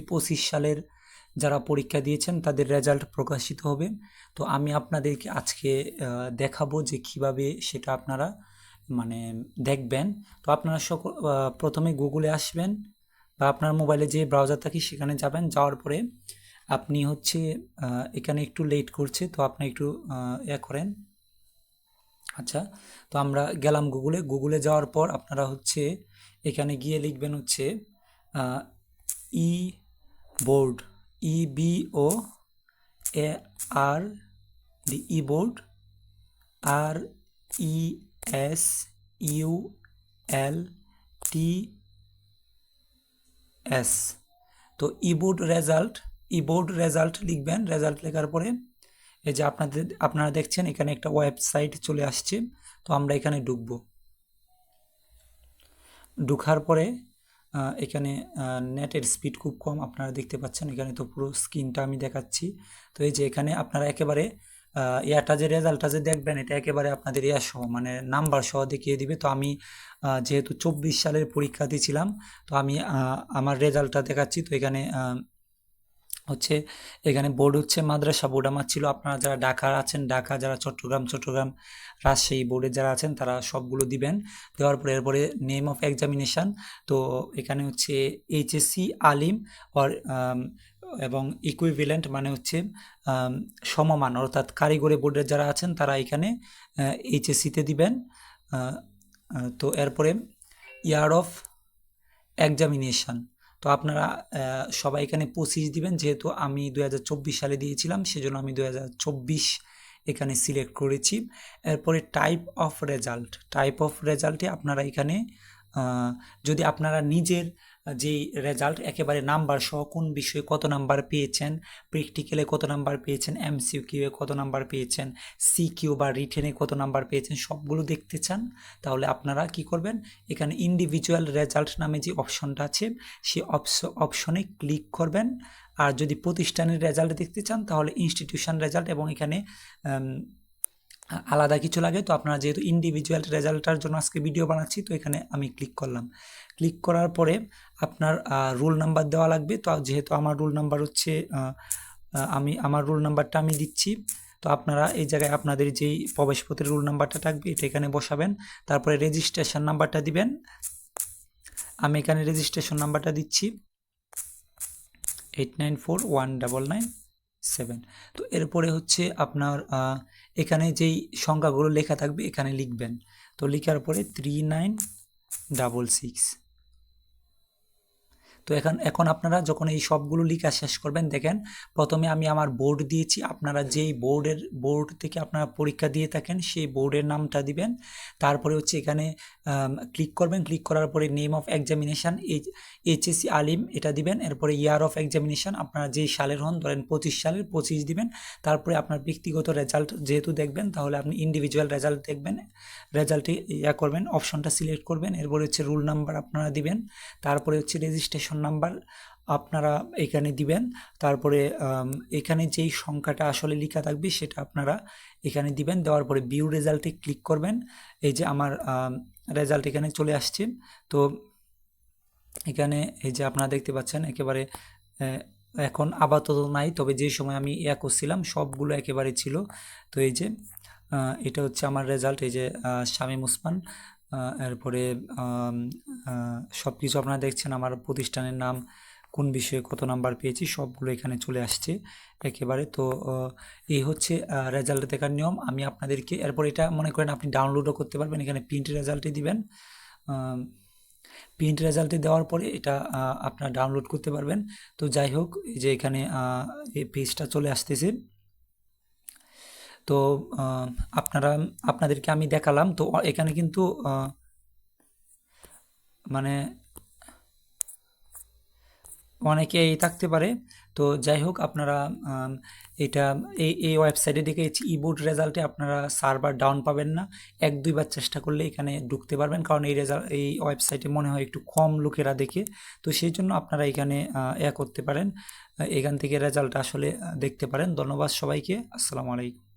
পঁচিশ সালের যারা পরীক্ষা দিয়েছেন তাদের রেজাল্ট প্রকাশিত হবে। তো আমি আপনাদেরকে আজকে দেখাবো যে কীভাবে সেটা আপনারা মানে দেখবেন। তো আপনারা সকল প্রথমে গুগলে আসবেন বা আপনার মোবাইলে যে ব্রাউজার থাকে সেখানে যাবেন। যাওয়ার পরে আপনি হচ্ছে এখানে একটু লেট করছে তো আপনি একটু আহ, ইয়ে করেন। আচ্ছা তো আমরা গেলাম গুগলে গুগলে যাওয়ার পর আপনারা হচ্ছে এখানে গিয়ে লিখবেন হচ্ছে e board, E B O A R D e board, R E S U L T S. তো e board result e board result লিখবেন। রেজাল্ট লেখার পরে এই যে আপনাদের, আপনারা দেখছেন এখানে একটা ওয়েবসাইট চলে আসছে। তো আমরা এখানে ঢুকব। ঢুকার পরে এখানে নেটের স্পিড খুব কম আপনারা দেখতে পাচ্ছেন। এখানে তো পুরো স্ক্রিনটা আমি দেখাচ্ছি। তো এই যে এখানে আপনারা একেবারে এয়ারটা যে রেজাল্টটা যে দেখবেন, এটা একেবারে আপনাদের ইয়া সহ মানে নাম্বার সহ দেখিয়ে দিবে। তো আমি যেহেতু চব্বিশ সালের পরীক্ষা দিয়েছিলাম তো আমি আমার রেজাল্টটা দেখাচ্ছি। তো এখানে হচ্ছে এখানে বোর্ড হচ্ছে মাদ্রাসা বোর্ড। আমার ছিল, আপনারা যারা ঢাকা আছেন, ঢাকা, যারা চট্টগ্রাম চট্টগ্রাম রাজশাহী বোর্ডে যারা আছেন, তারা সবগুলো দিবেন। দেওয়ার পরে এরপরে নেম অফ এক্সামিনেশান তো এখানে হচ্ছে এইচএসসি আলিম অর এবং ইকুইভ্যালেন্ট মানে হচ্ছে সমমান, অর্থাৎ কারিগরি বোর্ডের যারা আছেন, তারা এখানে এইচএসসিতে দিবেন। তো এরপরে ইয়ার অফ এক্সামিনেশান তো আপনারা সবাই এখানে পঁচিশ দিবেন। যেহেতু আমি দু হাজার চব্বিশ সালে দিয়েছিলাম, সেজন্য আমি দু হাজার চব্বিশ এখানে সিলেক্ট করেছি। এরপরে type of result type of রেজাল্টে আপনারা এখানে যদি আপনারা নিজের যেই রেজাল্ট একেবারে নাম্বার সহ কোন বিষয়ে কত নাম্বার পেয়েছেন প্র্যাকটিক্যালে কত নাম্বার পেয়েছেন এমসিকিউ এ কত নাম্বার পেয়েছেন সিকিউ বা রিটেনে কত নাম্বার পেয়েছেন, সবগুলো দেখতে চান, তাহলে আপনারা কি করবেন? এখানে ইন্ডিভিজুয়াল রেজাল্ট নামে যে অপশনটা আছে সেই অপশনে ক্লিক করবেন। আর যদি প্রতিষ্ঠানের রেজাল্ট দেখতে চান, তাহলে ইনস্টিটিউশন রেজাল্ট এবং এখানে আলাদা কিছু লাগে। তো আপনারা যেহেতু ইন্ডিভিজুয়াল রেজাল্টটার জন্য আজকে ভিডিও বানাচ্ছি, তো এখানে আমি ক্লিক করলাম। ক্লিক করার পরে আপনার রোল নাম্বার দেওয়া লাগবে। তো যেহেতু আমার রোল নাম্বার হচ্ছে আমি, আমার রোল নাম্বারটা আমি দিচ্ছি। তো আপনারা এই জায়গায় আপনাদের যেই প্রবেশপত্রের রোল নাম্বারটা থাকবে, এটা এখানে বসাবেন। তারপরে রেজিস্ট্রেশন নাম্বারটা দিবেন। আমি এখানে রেজিস্ট্রেশন নাম্বারটা দিচ্ছি। Eight nine four one double nine seven তো এরপরে হচ্ছে আপনার এখানে যেই সংখ্যাগুলো লেখা থাকবে এখানে লিখবেন। তো লেখার পরে থ্রি নাইন ডাবল সিক্স তো এখন এখন আপনারা যখন এই সবগুলো লিখা শেষ করবেন, দেখেন প্রথমে আমি আমার বোর্ড দিয়েছি, আপনারা যেই বোর্ডের বোর্ড থেকে আপনারা পরীক্ষা দিয়ে থাকেন, সেই বোর্ডের নামটা দিবেন। তারপরে হচ্ছে এখানে ক্লিক করবেন ক্লিক করার পরে name of examination HSC Alim এটা দিবেন, এরপরে ইয়ার অফ এক্সামিনেশান আপনারা যেই সালের হন, ধরেন পঁচিশ সালের, পঁচিশ দিবেন। তারপরে আপনার ব্যক্তিগত রেজাল্ট যেহেতু দেখবেন, তাহলে আপনি ইন্ডিভিজুয়াল রেজাল্ট দেখবেন রেজাল্টে ইয়া করবেন অপশনটা সিলেক্ট করবেন, এরপরে হচ্ছে রুল নাম্বার আপনারা দিবেন। তারপরে হচ্ছে রেজিস্ট্রেশন নাম্বার আপনারা এখানে দিবেন। তারপরে এখানে যেই সংখ্যাটা আসলে লেখা থাকবে সেটা আপনারা এখানে দিবেন। দেওয়ার পরে ভিউ রেজাল্টে ক্লিক করবেন। এই যে আমার রেজাল্ট এখানে চলে আসছে। তো এখানে এই যে আপনারা দেখতে পাচ্ছেন একেবারে এখন আপাতত নাই তবে যে সময় আমি ইয়া করছিলাম সবগুলো একেবারে ছিল। তো এই যে এটা হচ্ছে আমার রেজাল্ট এই যে শামীম ওসমান আহ, এরপরে সব কিছু আপনারা দেখছেন আমার প্রতিষ্ঠানের নাম, কোন বিষয়ে কত নাম্বার পেয়েছি, সবগুলো এখানে চলে আসছে একেবারে। তো এই হচ্ছে রেজাল্ট দেখার নিয়ম। আমি আপনাদেরকে, এরপর এটা মনে করেন আপনি ডাউনলোডও করতে পারবেন। এখানে প্রিন্ট রেজাল্টে দিবেন। প্রিন্ট রেজাল্টে দেওয়ার পরে এটা আপনারা ডাউনলোড করতে পারবেন। তো যাই হোক যে এখানে এই পেজটা চলে আসতেছে। তো আপনারা, আপনাদেরকে আমি দেখালাম। তো এখানে কিন্তু মানে অনেকেই থাকতে পারে। তো, যাই হোক, আপনারা এটা, এই এই ওয়েবসাইটে দেখে ইবোর্ড রেজাল্টে আপনারা সার্ভার ডাউন পাবেন না। এক দুইবার চেষ্টা করলে এখানে ঢুকতে পারবেন। কারণ এই রেজাল্ট এই ওয়েবসাইটে মনে হয় একটু কম লোকেরা দেখে। তো, সেই জন্য আপনারা এখানে এ করতে পারেন। এখান থেকে রেজাল্ট আসলে দেখতে পারেন। ধন্যবাদ সবাইকে। আসসালামু আলাইকুম।